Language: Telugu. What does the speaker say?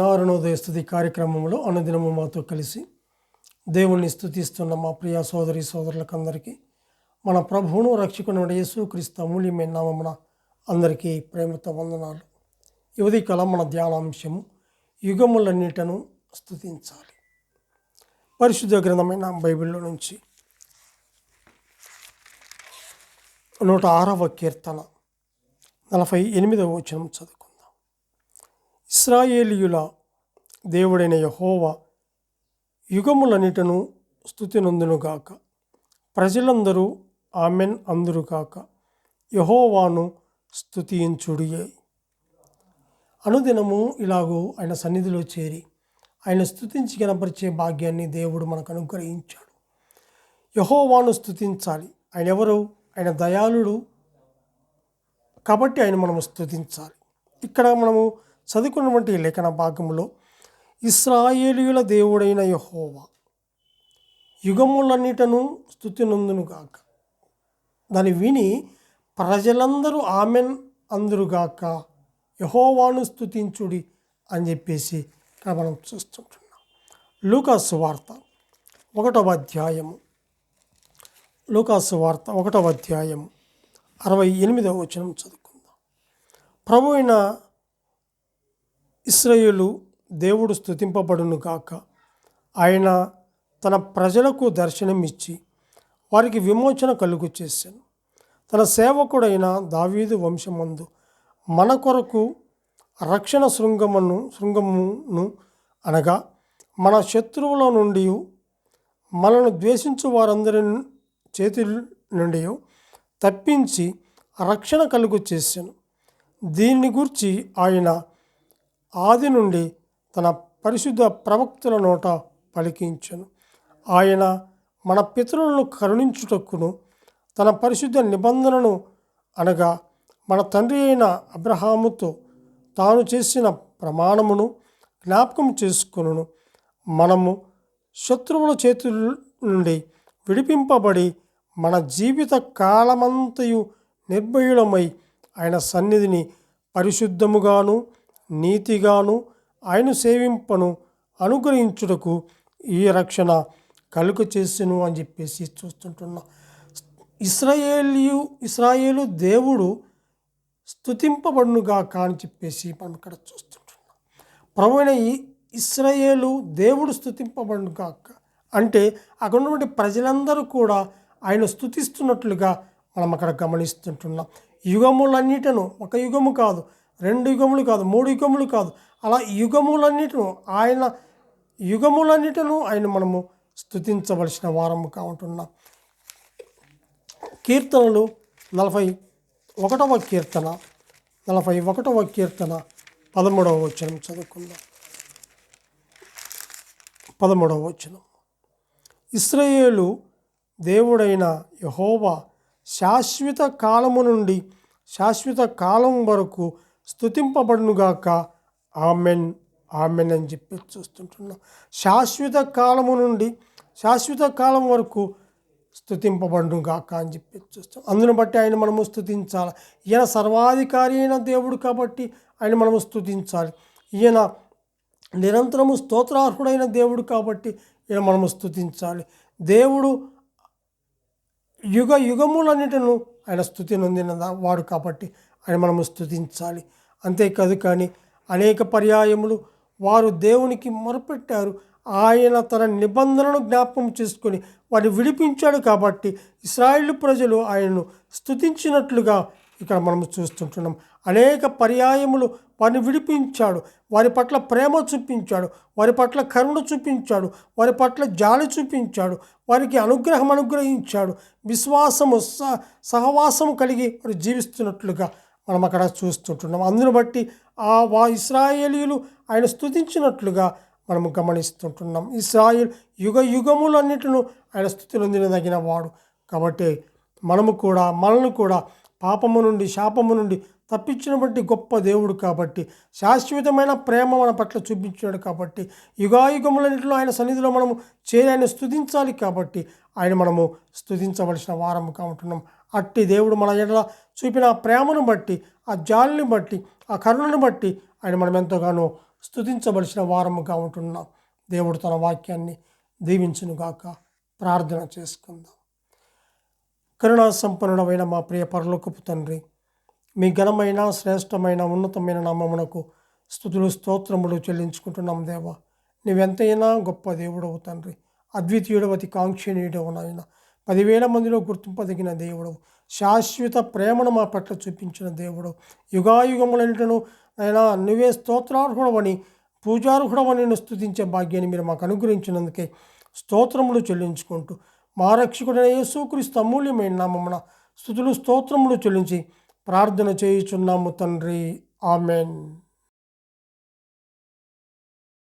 అనుదిన అరుణోదయ స్థుతి కార్యక్రమంలో అనుదినము మాతో కలిసి దేవుణ్ణి స్థుతిస్తున్న మా ప్రియ సోదరి సోదరులకందరికీ మన ప్రభువును రక్షకుని యేసు క్రీస్తు అమూల్యమైన నామమున అందరికీ ప్రేమతో వందనాలు. యువతి కళ మన ధ్యానాంశము యుగములన్నిటను స్థుతించాలి పరిశుద్ధ గ్రంథమైన బైబిల్లో నుంచి నూట ఆరవ కీర్తన నలభై ఎనిమిదవ వచనం చదువు. ఇస్రాయేలీయుల దేవుడైన యహోవా యుగములన్నిటను స్థుతినందునుగాక ప్రజలందరూ ఆమెన్ అందురుగాక. యహోవాను స్థుతించుడియే అనుదినము ఇలాగూ ఆయన సన్నిధిలో చేరి ఆయన స్థుతించి కనపరిచే భాగ్యాన్ని దేవుడు మనకు అనుగ్రహించాడు. యహోవాను స్థుతించాలి ఆయన ఎవరు ఆయన దయాళుడు కాబట్టి ఆయన మనము స్థుతించాలి ఇక్కడ మనము చదువుకున్నటువంటి లేఖన భాగంలో ఇస్రాయేలీయుల దేవుడైన యహోవా యుగములన్నిటను స్థుతినందునుగాక దాన్ని విని ప్రజలందరూ ఆమెన్ అందురుగాక యహోవాను స్థుతించుడి అని చెప్పేసి ఇక్కడ మనం చూస్తుంటున్నాం. లూకాసు వార్త ఒకటవ అధ్యాయము. లూకాసు వార్త ఒకటవ అధ్యాయం అరవై ఎనిమిదవ వచనం చదువుకుందాం. ప్రభు అయిన ఇస్రయులు దేవుడు స్థుతింపబడును గాక. ఆయన తన ప్రజలకు దర్శనమిచ్చి వారికి విమోచన కలుగు చేశాను. తన సేవకుడైన దావీదు వంశమందు మన కొరకు రక్షణ శృంగమును శృంగమును అనగా మన శత్రువుల నుండి మనను ద్వేషించు వారందరి చేతి నుండి తప్పించి రక్షణ కలుగు చేశాను. దీన్ని గురించి ఆయన ఆది నుండి తన పరిశుద్ధ ప్రవక్తల నోట పలికించను. ఆయన మన పితరులను కరుణించుటకును తన పరిశుద్ధ నిబంధనను అనగా మన తండ్రి అయిన అబ్రహాముతో తాను చేసిన ప్రమాణమును జ్ఞాపకం చేసుకును మనము శత్రువుల చేతుల నుండి విడిపింపబడి మన జీవిత కాలమంతయు నిర్భయులమై ఆయన సన్నిధిని పరిశుద్ధముగాను నీతిగాను ఆయన సేవింపను అనుగ్రహించుటకు ఈ రక్షణ కలుగు చేసెను అని చెప్పేసి చూస్తుంటున్నా. ఇస్రాయేలియు ఇస్రాయేలు దేవుడు స్థుతింపబడునుగాక అని చెప్పేసి మనం ఇక్కడ చూస్తుంటున్నాం. ప్రభువైన ఈ ఇస్రాయేలు దేవుడు స్థుతింపబడునుగాక అంటే అక్కడ ఉన్నటువంటి ప్రజలందరూ కూడా ఆయన స్థుతిస్తున్నట్లుగా మనం అక్కడ గమనిస్తుంటున్నాం. యుగములన్నిటను ఒక యుగము కాదు రెండు యుగములు కాదు మూడు యుగములు కాదు. అలా యుగములన్నిటిను ఆయన యుగములన్నిటిను ఆయన మనము స్థుతించవలసిన వారము కావుంటున్నాం కీర్తనలు నలభై ఒకటవ కీర్తన నలభై ఒకటవ కీర్తన పదమూడవ వచనం చదువుకుందాం. పదమూడవ వచనం. ఇస్రయేలు దేవుడైన యహోవా శాశ్వత కాలము నుండి శాశ్వత కాలం వరకు స్థుతింపబడునుగాక ఆమెన్ ఆమెన్ అని చెప్పి చూస్తుంటున్నాం. శాశ్వత కాలము నుండి శాశ్వత కాలం వరకు స్థుతింపబడునుగాక అని చెప్పి చూస్తాం. అందును బట్టి ఆయన మనము స్థుతించాలి ఈయన సర్వాధికారి అయిన దేవుడు కాబట్టి ఆయన మనము స్థుతించాలి ఈయన నిరంతరము స్తోత్రార్హుడైన దేవుడు కాబట్టి ఈయన మనము స్థుతించాలి దేవుడు యుగ యుగములన్నిటిను ఆయన స్థుతి నొందిన వాడు కాబట్టి ఆయన మనము స్థుతించాలి అంతేకాదు కానీ అనేక పర్యాయములు వారు దేవునికి మొరపెట్టారు. ఆయన తన నిబంధనను జ్ఞాపకం చేసుకొని వారిని విడిపించాడు కాబట్టి ఇస్రాయిల్ ప్రజలు ఆయనను స్థుతించినట్లుగా ఇక్కడ మనం చూస్తుంటున్నాం. అనేక పర్యాయములు వారిని విడిపించాడు. వారి పట్ల ప్రేమ చూపించాడు. వారి పట్ల కరుణ చూపించాడు. వారి పట్ల జాలి చూపించాడు. వారికి అనుగ్రహం అనుగ్రహించాడు. విశ్వాసము స సహవాసము కలిగి వారు జీవిస్తున్నట్లుగా మనం అక్కడ చూస్తుంటున్నాం. అందును బట్టి ఆ వా ఇస్రాయేలీలు ఆయన స్థుతించినట్లుగా మనము గమనిస్తుంటున్నాం. ఇస్రాయేల్ యుగ యుగములన్నిటిను ఆయన స్థుతులు నొందినదగిన వాడు. కాబట్టి మనము కూడా మనల్ని కూడా పాపము నుండి శాపము నుండి తప్పించినటువంటి గొప్ప దేవుడు కాబట్టి శాశ్వతమైన ప్రేమ మన పట్ల చూపించాడు కాబట్టి యుగాయుగములన్నింటిలో ఆయన సన్నిధిలో మనము చేరి ఆయన స్థుతించాలి కాబట్టి ఆయన మనము స్థుతించవలసిన వారముగా ఉంటున్నాం. అట్టి దేవుడు మన ఎడల చూపిన ఆ ప్రేమను బట్టి ఆ జాలిని బట్టి ఆ కరుణను బట్టి ఆయన మనం ఎంతగానో స్తుతించవలసిన వారముగా ఉంటున్నాం. దేవుడు తన వాక్యాన్ని దీవించునుగాక ప్రార్థన చేసుకుందాం. కరుణా సంపన్నుడమైన మా ప్రియ పరలోకపు తండ్రి మీ ఘనమైన శ్రేష్టమైన ఉన్నతమైన నామమునకు స్థుతులు స్తోత్రములు చెల్లించుకుంటున్నాం దేవా. నీవెంతైనా గొప్ప దేవుడవు తండ్రి అద్వితీయుడవతి కాంక్షణీయుడవు నాయన. పదివేల మందిలో గుర్తింపదగిన దేవుడు. శాశ్వత ప్రేమను మా పట్ల చూపించిన దేవుడు. యుగాయుగములన్నిటను అయినా నువ్వే స్తోత్రార్హుడవని పూజార్హుడవని నిన్ను స్తుతించే భాగ్యాన్ని మీరు మాకు అనుగ్రహించినందుకే స్తోత్రములు చెల్లించుకుంటూ మా రక్షకుడైన యేసుక్రీస్తు అమూల్యమైన నామమున స్థుతులు స్తోత్రములు చెల్లించి ప్రార్థన చేయుచున్నాము తండ్రి. ఆమెన్.